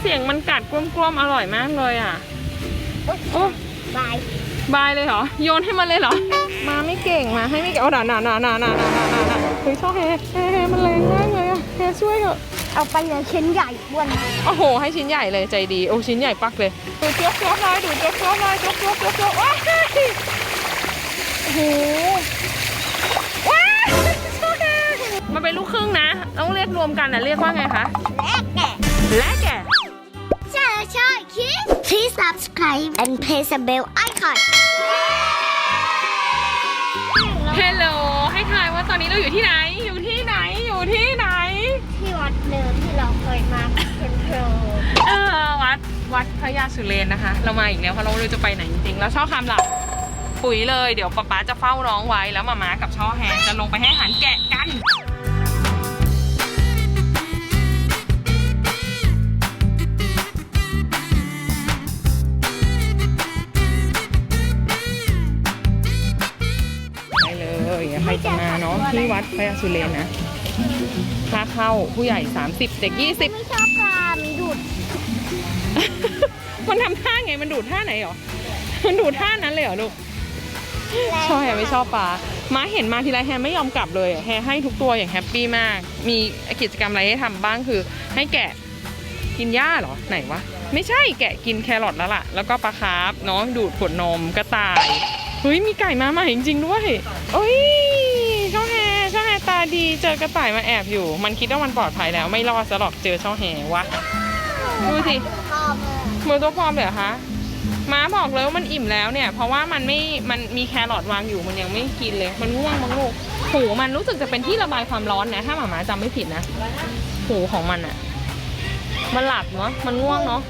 เสียงมันกัดกลมๆอร่อยมากเลยอะโอ้บายบายเลยเหรอ โยนให้มันเลยเหรอ มาไม่เก่งมาให้ไม่เก่งเอาหนาหนาหนาหนาหนาหนาหนาหนาหนาเฮ้ยชอบแฮแฮแฮมันแรงมากเลยอะแฮช่วยเถอะเอาไปเลยชิ้นใหญ่อ้วนโอ้โห ให้ชิ้นใหญ่เลยใจดี โอ้ชิ้นใหญ่ปักเลยดูจ๊กจ๊กเลยดูจ๊กจ๊กเลยจ๊กจ๊กจ๊กจ๊กว้ายโอ้โหว้ายชอบแฮมันเป็นลูกครึ่งนะ ต้องเรียกรวมกันนะเรียกว่าไงคะ และแกะและแกะใช่ ใช่คิด Please subscribe and press the bell icon เฮลโลให้ทายว่าตอนนี้เราอยู่ที่ไหน อยู่ที่ไหน อยู่ที่ไหน ที่วัดเดิมที่เราเคยมาเป็นโปรเออวัด วัดพระยาสุเรนนะคะ เรามาอีกแล้วเพราะเราไม่รู้จะไปไหนจริงๆ แล้วช่อคำหลับปุ๋ยเลย เดี๋ยวป๊าป๊าจะเฝ้าน้องไว้ แล้วมาม้ากับช่อแฮจะลงไปให้อาหารแกะกัน ดพระยาสุเรนนะค่าเข้าผู้ใหญ่ 30 เด็ก 20 ไม่ชอบปลามันดูดมันทำท่าไงมันดูดท่าไหนหรอ มันดูดท่านั้นเลยเหรอลูกชอบแฮไม่ชอบปลาม้าเห็นมาทีไรแฮไม่ยอมกลับเลยแฮให้ทุกตัวอย่างแฮปปี้มาก มีกิจกรรมอะไรให้ทำบ้างคือ ให้แกะกินหญ้าเหรอไหนวะไม่ใช่แกะกินแครอทแล้วล่ะ แล้วก็ปลาคาร์ฟเนาะดูดขวดนมกระต่ายเฮ้ยมีไก่มาใหม่จริงๆด้วยเอ้ยช่องแฮช่องแฮตา ดีเจอกระต่ายมาแอบอยู่ มันคิดว่ามันปลอดภัยแล้ว ไม่รอดซะหรอกเจอช่องแฮวะดูสิชอบเลยมือตัวปลอมเลยเหรอคะม้าบอกเลยว่ามันอิ่มแล้วเนี่ย เพราะว่ามันไม่มันมีแครอทวางอยู่มันยังไม่กินเลย มันง่วงมั้งลูกหูมันรู้สึกจะเป็นที่ระบายความร้อนนะถ้าหมาม้าจำไม่ผิดนะหูของมันอะมันหลับเนาะมันง่วงเนาะ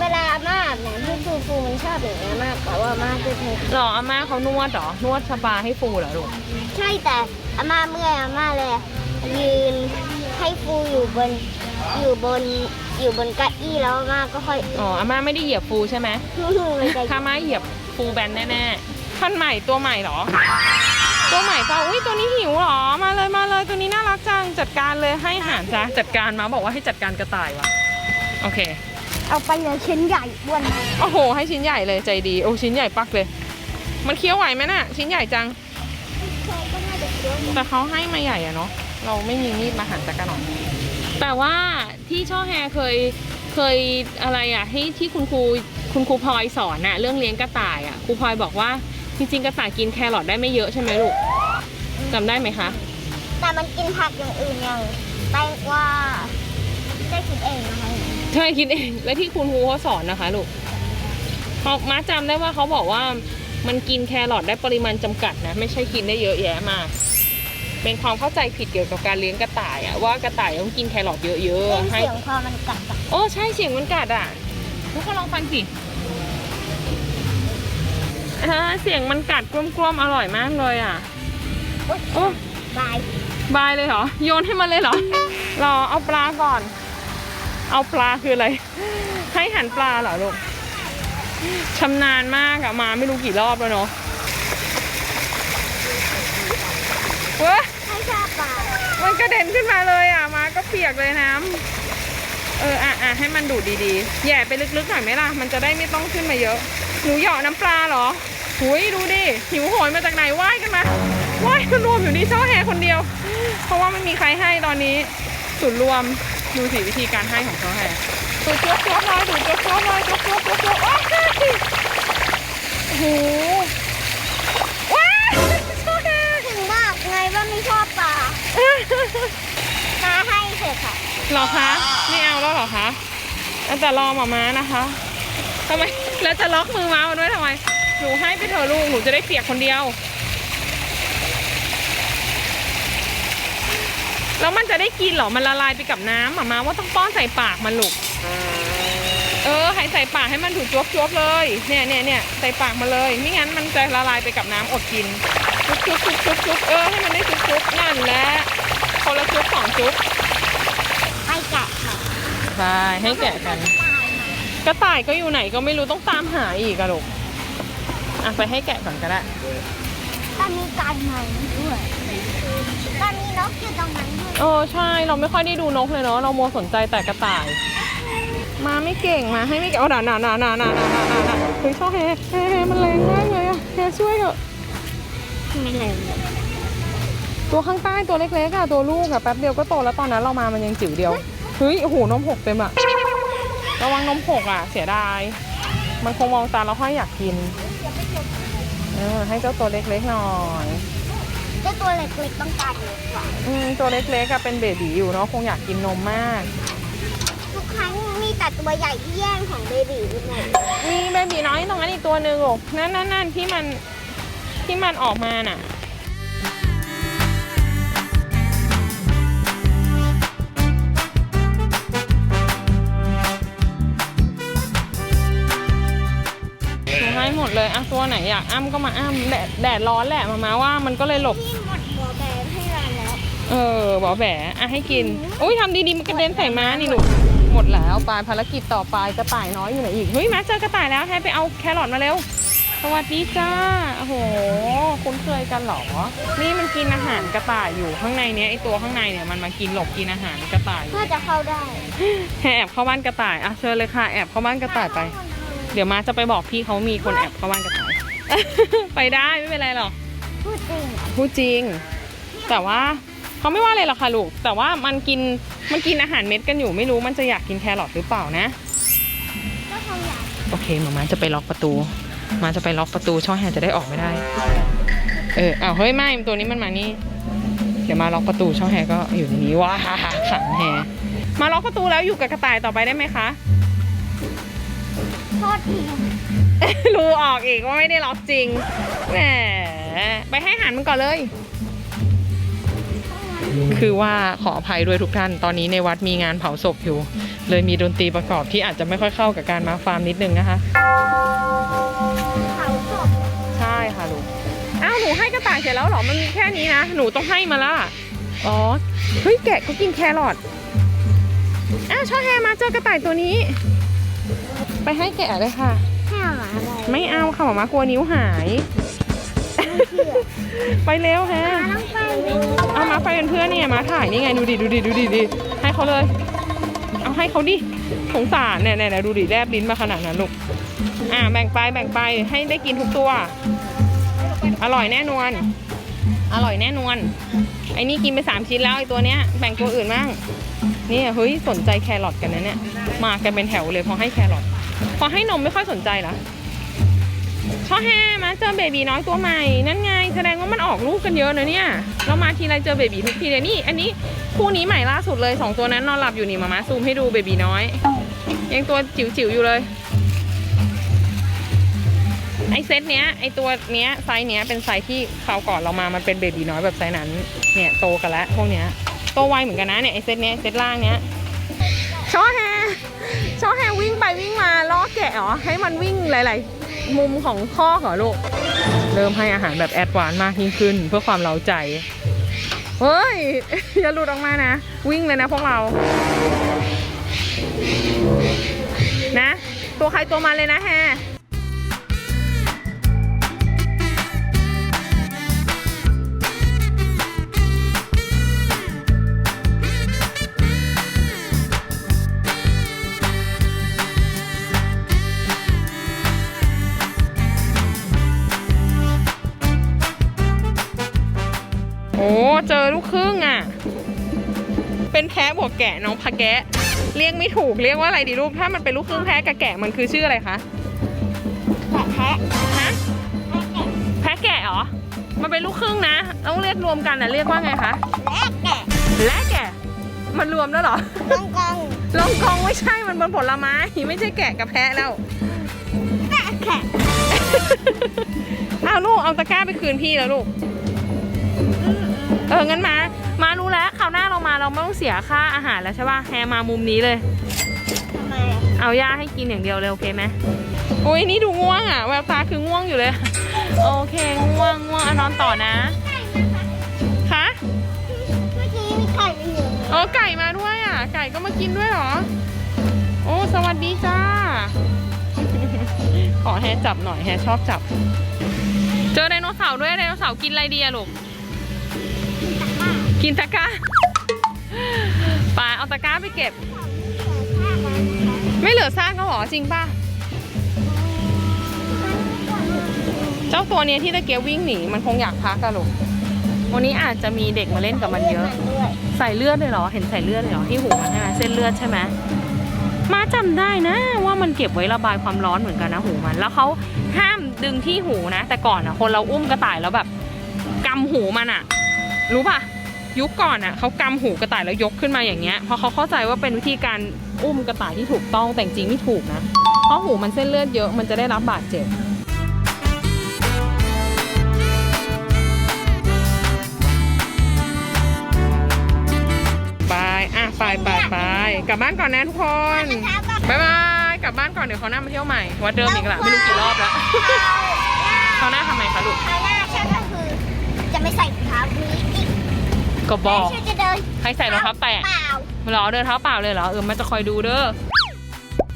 เวลาอาม่าเนี่ยพี่ฟูฟูมันชอบอย่างนี้ยมากกว่าว่าอาม่าจะเทหรออาม่าเขานวดเหรอนวดสปาให้ฟูเหรอลูก ใช่แต่อาม่าเมื่อยอาม่าเลยยืนให้ฟูอยู่บนอยู่บนอยู่บนเก้าอี้แล้วอาม่าก็ค่อยอ๋ออาม่าไม่ได้เหยียบฟูใช่ไหมมันจะถ้าม่าเหยียบฟูแบนแน่ๆขั้นใหม่ตัวใหม่เหรอ ตัวใหม่เปล่าอุ้ยตัวนี้หิวเหรอมาเลยมาเลยตัวนี้น่ารักจังจัดการเลยให้อาหารจ้ะจัดการมาบอกว่าให้จัดการกระต่ายวะโอเค เอาไปเลยชิ้นใหญ่อ้วนโอ้โห ให้ชิ้นใหญ่เลยใจดีโอ้ชิ้นใหญ่ปักเลย มันเคี้ยวไหวไหมน่ะ ชิ้นใหญ่จัง ก็น่าจะเยอะ แต่เขาให้มาใหญ่อะเนาะเราไม่มีมีดมาหั่นจักระหน่อยแต่ว่าที่ช่อแฮเคยเคยอะไรอะให้ที่คุณครูคุณครูพลอยสอนอะเรื่องเลี้ยงกระต่ายอะครูพลอยบอกว่าจริงๆกระต่ายกินแครอทได้ไม่เยอะใช่ไหมลูกจำได้ไหมคะแต่มันกินผักอย่างอื่นอย่างแตงกวาได้คิดเองนะคะใช่คิดเองและที่คุณครูเขาสอนนะคะลูกเขามาจำได้ว่าเขาบอกว่ามันกินแครอทได้ปริมาณจำกัดนะ ไม่ใช่กินได้เยอะแยะมาก เป็นความเข้าใจผิดเกี่ยวกับการเลี้ยงกระต่ายอะว่ากระต่ายต้องกินแครอทเยอะเล่นๆให้เสียงพอมันกัดอะโอ้ใช่เสียงมันกัดอะทุกคนลองฟังสิอ่าเสียงมันกัดกลมๆอร่อยมากเลยอะโอ๊ยโอ้บายบายเลยเหรอโยนให้มันเลยเหรอรอเอาปลาก่อน เอาปลาคืออะไร ให้หันปลาเหรอลูกชำนาญมากอะมาไม่รู้กี่รอบแล้วเนาะเว้ยให้ชอบปลา มันกระเด็นขึ้นมาเลยอะมาก็เปียกเลยน้ำเอออะอะให้มันดูดดีๆแหย่ไปลึกๆหน่อยไหมล่ะ มันจะได้ไม่ต้องขึ้นมาเยอะ หนูเหยาะน้ำปลาเหรอหุยดูดิ หิวโหยมาจากไหนว่ายกันมาว่ายรวมอยู่ที่ช่อแฮคนเดียว เพราะว่าไม่มีใครให้ตอนนี้ศูนย์รวมดูสิวิธีการให้ของช่อแฮดูจ๊กจ๊กเลยดูจ๊กจ๊กเลยจ๊กจ๊กจ๊กจ๊กว้ายโอ้โหว้ายช่อแฮ ถึงบอกไงว่าไม่ชอบปลามาให้เถอะ ค่ะ หรอคะ ไม่เอาแล้วหรอคะเอาแต่รอหมาม้านะคะทำไมแล้วจะล็อกมือม้ามันไว้ทำไม หนูให้ไปเถอะลูก หนูจะได้เปียกคนเดียว แล้วมันจะได้กินเหรอ มันละลายไปกับน้ำหมาม้าว่าต้องป้อนใส่ปากมันลูก เออให้ใส่ปากให้มันถูกจวบจวบๆเลย เนี่ยเนี่ยเนี่ยใส่ปากมันเลย ไม่งั้นมันจะละลายไปกับน้ำอดกิน จุ๊บจุ๊บจุ๊บจุ๊บเออให้มันได้จุ๊บจุ๊บนั่นแหละคนละจุ๊บสองจุ๊บะค่ะใช่ให้แกะกัน กระต่ายก็อยู่ไหนก็ไม่รู้ต้องตามหาอีกอะลูกอะไปให้แกะก่อนก็ได้ตอนมีการใหม่ด้วยตอนมีนกอยู่ตรงนั้นด้วยโอ้ใช่เราไม่ค่อยได้ดูนกเลยเนาะเราโมวสนใจแต่กระต่าย มาไม่เก่งมาให้ไม่เก่งเอาหนาหนาหนาหนาหนาหนาหนาหนาหนาเฮ้ยชอบแฮแฮแฮมันแรงมากเลยอะแฮช่วยเถอะไม่เลยตัวข้างใต้ตัวเล็กๆอะตัวลูกอะแป๊บเดียวก็โตแล้วตอนนั้นเรามามันยังจิ๋วเดียว เฮ้ยโอ้โหนมหกเต็มอะระวังนมหกอะเสียดาย มันคงมองตาแล้วค่อยอยากกินเออให้เจ้าตัวเล็กๆหน่อยเจ้าตัวเล็กๆต้องการเยอะกว่าอืมตัวเล็กๆอะเป็นเบบีอยู่เนาะคงอยากกินนมมาก ทุกครั้งมีแต่ตัวใหญ่ที่แย่งของเบบีไปหมดมีเบบีน้อยตรงนั้นอีกตัวหนึ่งลูกนั่นนั่นนั่นที่มันที่มันออกมาน่ะ เลยอะตัวไหนอยากอ้ำก็มาอ้ำแดดแดดร้อนแหละมามาว่ามันก็เลยหลบที่หมดหัวแบนให้เราแล้วเออบอแบะอะให้กิน อุ้ยทำดีๆมันกระเด็นใส่ม้านี่ลูกหมดแล้วไปภารกิจต่อไปกระต่ายน้อยอยู่ไหนอีกเฮ้ยมาเจอกระต่ายแล้วให้ไปเอาแครอทมาเร็ว สวัสดีจ้าโอ้โหคุ้นเคยกันเหรอ นี่มันกินอาหารกระต่ายอยู่ข้างในเนี้ยไอตัวข้างในเนี่ยมันมากินหลบกินอาหารกระต่ายอยู่เพื่อจะเข้าได้ให้แอบเข้าบ้านกระต่ายอะเชิญเลยค่ะแอบเข้าบ้านกระต่ายไป เดี๋ยวมาจะไปบอกพี่เขามีคนแอบเข้าบ้านกระต่าย ไปได้ไม่เป็นไรหรอกพูดจริงพูดจริง แต่ว่าเขาไม่ว่าเลยหรอกค่ะลูก แต่ว่ามันกินมันกินอาหารเม็ดกันอยู่ไม่รู้มันจะอยากกินแครอทหรือเปล่านะ ก็เขาอยากโอเคหมามาจะไปล็อกประตู มาจะไปล็อกประตูช่องแฮร์จะได้ออกไม่ได้ เออเอาวเฮ้ยไม่ตัวนี้มันมานี่ เดี๋ยวมาล็อกประตูช่องแฮร์ก็อยู่ในนี้ว้าขังแฮร์มาล็อกประตูแล้วอยู่กับกระต่ายต่อไปได้ไหมคะ โทษทีรู้ออกอีกว่าไม่ได้ล็อกจริง แหม ไปให้อาหารมันก่อนเลย คือว่าขออภัยด้วยทุกท่าน ตอนนี้ในวัดมีงานเผาศพอยู่ เลยมีดนตรีประกอบที่อาจจะไม่ค่อยเข้ากับการมาฟาร์มนิดนึงนะคะ เขาศพใช่ค่ะลูก อ้าวหนูให้กระต่ายเสร็จแล้วเหรอ มันมีแค่นี้นะ หนูต้องให้มาละ อ๋อ เฮ้ยแกะก็กินแครอท อ้าวช่อแฮมาเจอกระต่ายตัวนี้ ไปให้แกะเลยค่ะ ให้เอาหมาอะไรไม่เอาค่ะหมามากลัวนิ้วหายไม่เชื่อไปเร็วแฮหมาต้องไปเอามาไปเป็นเพื่อนนี่ไงมาถ่ายนี่ไงดูดิดูดิดูดิดิให้เขาเลย เอาให้เขาดิสงสารเนี่ยเนี่ยดูดิแลบลิ้นมาขนาดนั้นลูกอ่าแบ่งไปแบ่งไปให้ได้กินทุกตัว อร่อยแน่นอนอร่อยแน่นอนไอ้นี่กินไปสามชิ้นแล้วไอ้ตัวเนี้ยแบ่งตัวอื่นบ้างนี่เฮ้ยสนใจแครอทกันนะเนี่ยมากันเป็นแถวเลยพอให้แครอท พอให้นมไม่ค่อยสนใจเหรอช่อแฮมาเจอเบบีน้อยตัวใหม่ นั่นไง แสดงว่ามันออกลูกกันเยอะนะเนี่ย เรามาทีไรเจอเบบีทุกทีเลยนี่ อันนี้คู่นี้ใหม่ล่าสุดเลยสองตัวนั้นนอนหลับอยู่นี่มามาซูมให้ดูเบบีน้อย ยังตัวจิ๋วๆอยู่เลย ไอเซตเนี้ยไอตัวเนี้ยไซส์เนี้ยเป็นไซส์ที่คราวก่อนเรามามันเป็นเบบีน้อยแบบไซส์นั้น เนี่ยโตกันแล้วพวกเนี้ยโตไวเหมือนกันนะเนี่ยไอเซตเนี้ยเซตล่างเนี้ยช่อแฮ ชอบแฮวิ่งไปวิ่งมาล่อแกะเหรอให้มันวิ่งหลาย ๆ มุมของข้อเหรอลูก เริ่มให้อาหารแบบแอดวานมากยิ่งขึ้น เพื่อความเล้าใจ เฮ้ย อย่าหลุดออกมานะ วิ่งเลยนะพวกเรา นะ ตัวใครตัวมันเลยนะแฮ โอ้เจอลูกครึ่งอะ เป็นแพะบวกแกะน้องพะแกะ เรียกไม่ถูกเรียกว่าอะไรดีลูก ถ้ามันเป็นลูกครึ่งแพะกับแกะมันคือชื่ออะไรคะแต่แพะฮะแพะแกะเหรอ มันเป็นลูกครึ่งนะ ต้องเรียกรวมกันนะเรียกว่าไงคะ และแกะ และแกะ มันรวมแล้วเหรอ ลองกองลองกองไม่ใช่ มันเป็นผลไม้ ไม่ใช่แกะกับแพะแล้วและแกะอ้าวลูกเอาตะกร้าไปคืนพี่แล้วลูก เอองั้นมา มารู้แล้วคราวหน้าเรามาเราไม่ต้องเสียค่าอาหารแล้วใช่ป่ะแฮมามุมนี้เลย ทำไมอะเอาย่าให้กินอย่างเดียวเลยโอเคไหมอุ้ยนี่ดูง่วงอะแววตาคือง่วงอยู่เลย โอเคง่วงง่วงอะนอนต่อนะคะเมื่อกี้มีไข่มาอยู่เออไก่มาด้วยอะ ไก่ก็มากินด้วยเหรอ โอ้สวัสดีจ้า ขอแฮจับหน่อยแฮชอบจับ เจอไดโนเสาร์ด้วยไดโนเสาร์กินอะไรดีอะลูก กินตะกร้าไปเอาตะกร้าไปเก็บ ไม่เหลือซากก็หรอจริงป่ะ เจ้าตัวเนี้ยที่ตะเกียบวิ่งหนีมันคงอยากพักอะลูกวันนี้อาจจะมีเด็กมาเล่นกับมันเยอะ ใส่เลือดเลยเหรอ เห็นใส่เลือดเลยเหรอที่หูมันใช่ไหมเส้นเลือดใช่ไหมมาจำได้นะว่ามันเก็บไว้ระบายความร้อนเหมือนกันนะหูมัน แล้วเขาห้ามดึงที่หูนะ แต่ก่อนอะคนเราอุ้มกระต่ายแล้วแบบกำหูมันอะรู้ป่ะ ยุคก่อนอะเขากำหูกระต่ายแล้วยกขึ้นมาอย่างเงี้ยเพราะเขาเข้าใจว่าเป็นวิธีการอุ้มกระต่ายที่ถูกต้องแต่จริงไม่ถูกนะเพราะหูมันเส้นเลือดเยอะมันจะได้รับบาดเจ็บไปอะไปไปไปกลับบ้านก่อนนะทุกคนบ๊ายบายกลับบ้านก่อนเดี๋ยวเขาหน้ามาเที่ยวใหม่วัดเดิมอีกละไม่รู้กี่รอบแล้วเขาหน้าทำไมคะลูกคราหน้าฉันก็คือจะไม่ใส่ถุงเท้านี้อี กก็บอกฉันจะเดินให้ใส่รองเท้าแตะเปล่าเหรอเดินเท้าเปล่าเลยเหรอเออมันจะคอยดูเด้อ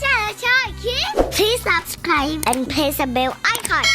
ใช่ใช่คิด Please subscribe and press the bell icon